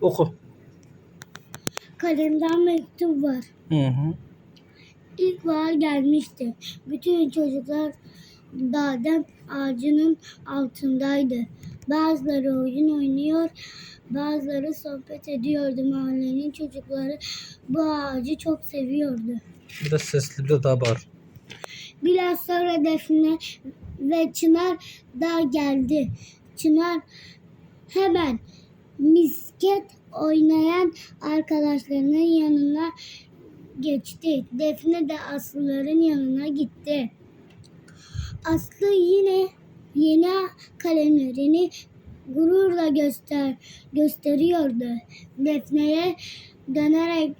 Oku. Kalemden mektup var. Hı hı. İlkbahar gelmişti. Bütün çocuklar badem ağacının altındaydı. Bazıları oyun oynuyor, bazıları sohbet ediyordu. Mahallenin çocukları bu ağacı çok seviyordu. Biraz sesli bir de daha bağır. Biraz sonra Defne ve Çınar da geldi. Çınar hemen misket oynayan arkadaşlarının yanına geçti. Defne de Aslıların yanına gitti. Aslı yine yeni kalemlerini gururla göster gösteriyordu. Defne'ye dönerek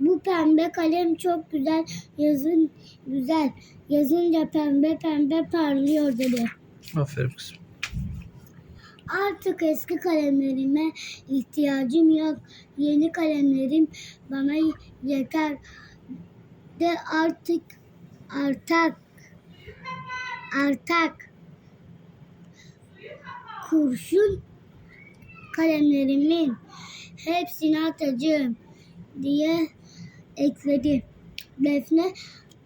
bu pembe kalem çok güzel yazın güzel yazınca pembe pembe parlıyor dedi. Aferin kızım. Artık eski kalemlerime ihtiyacım yok. Yeni kalemlerim bana yeter. De artık artak artak kurşun kalemlerimin hepsini atacağım diye ekledi. Defne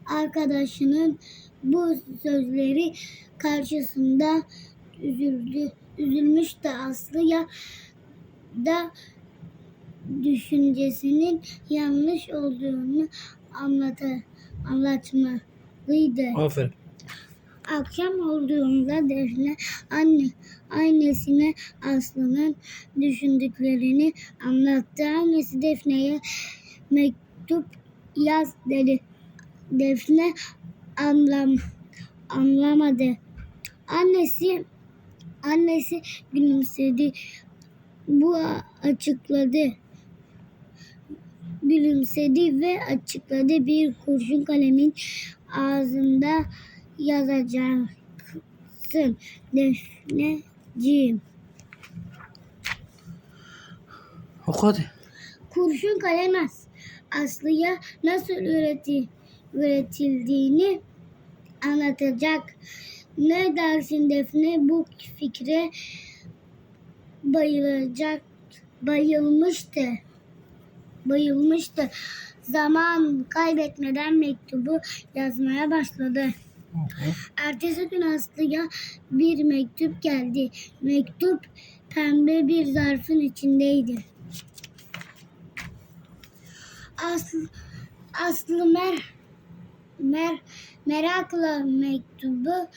arkadaşının bu sözleri karşısında üzüldü. Üzülmüş de Aslı'ya da düşüncesinin yanlış olduğunu anlatı, anlatmalıydı. Aferin. Akşam olduğunda Defne anne annesine Aslı'nın düşündüklerini anlattı. Annesi Defne'ye mektup yaz dedi. Defne anlam anlamadı. Annesi annesi gülümsedi. Bu açıkladı. Gülümsedi ve açıkladı. Bir kurşun kalemin ağzında yazacaksın Defneciğim. Oku hadi. Kurşun kalemez. Aslı'ya nasıl üreti, üretildiğini anlatacak. Ne dersin Defne bu fikre bayılacak, bayılmıştı. Bayılmıştı. Zaman kaybetmeden mektubu yazmaya başladı. Hı hı. Ertesi gün Aslı'ya bir mektup geldi. Mektup pembe bir zarfın içindeydi. Aslı, Aslı mer, mer, merakla mektubu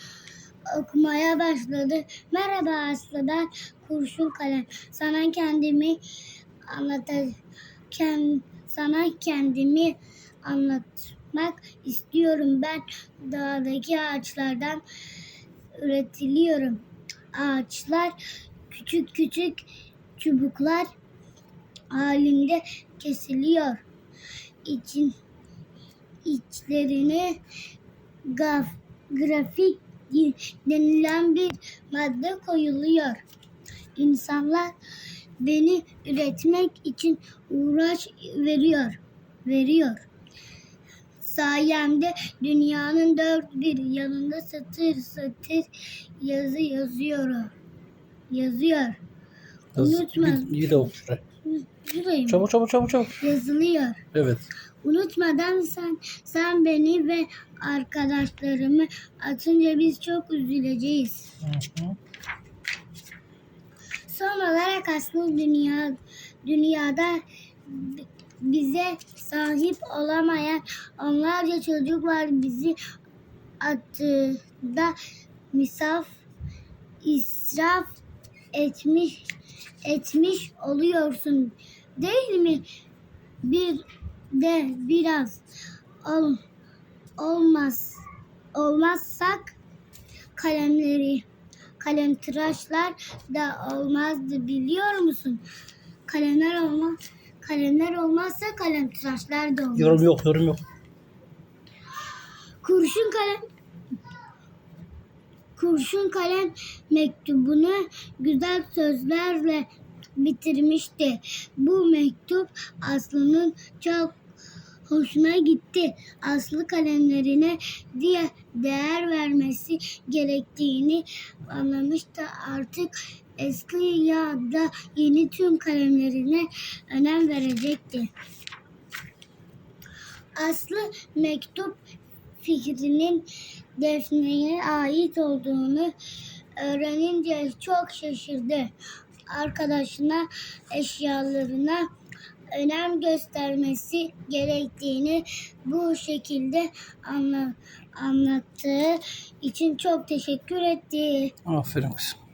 okumaya başladı. Merhaba Aslı ben kurşun kalem. Sana kendimi anlatacağım. Sana kendimi anlatmak istiyorum. Ben dağdaki ağaçlardan üretiliyorum. Ağaçlar küçük küçük çubuklar halinde kesiliyor. İçin, içlerine gaf, grafik denilen bir madde koyuluyor. İnsanlar beni üretmek için uğraş veriyor. Veriyor. Sayemde dünyanın dört bir yanında satır satır yazı yazıyor. Yazıyor. Yaz- Unutma. Bir, bir de oku şurayı. Çabuk çabuk çabuk çabuk. yazılıyor. Evet. Unutmadan sen sen beni ve arkadaşlarımı atınca biz çok üzüleceğiz. Hı hı. Son olarak aslında dünya dünyada bi- bize sahip olamayan onlarca çocuk var bizi attığında misaf israf etmiş etmiş oluyorsun değil mi? Bir de biraz ol, olmaz olmazsak kalemleri kalem tıraşlar da olmazdı biliyor musun? Kalemler olmaz kalemler olmazsa kalem tıraşlar da olmaz. Yorum yok yorum yok. Kurşun kalem Kurşun kalem mektubunu güzel sözlerle bitirmişti. Bu mektup Aslı'nın çok hoşuna gitti. Aslı kalemlerine diye değer vermesi gerektiğini anlamıştı. Artık eski ya da yeni tüm kalemlerine önem verecekti. Aslı mektup fikrinin Defne'ye ait olduğunu öğrenince çok şaşırdı. Arkadaşına eşyalarına önem göstermesi gerektiğini bu şekilde anla, anlattığı için çok teşekkür etti. Aferin kızım.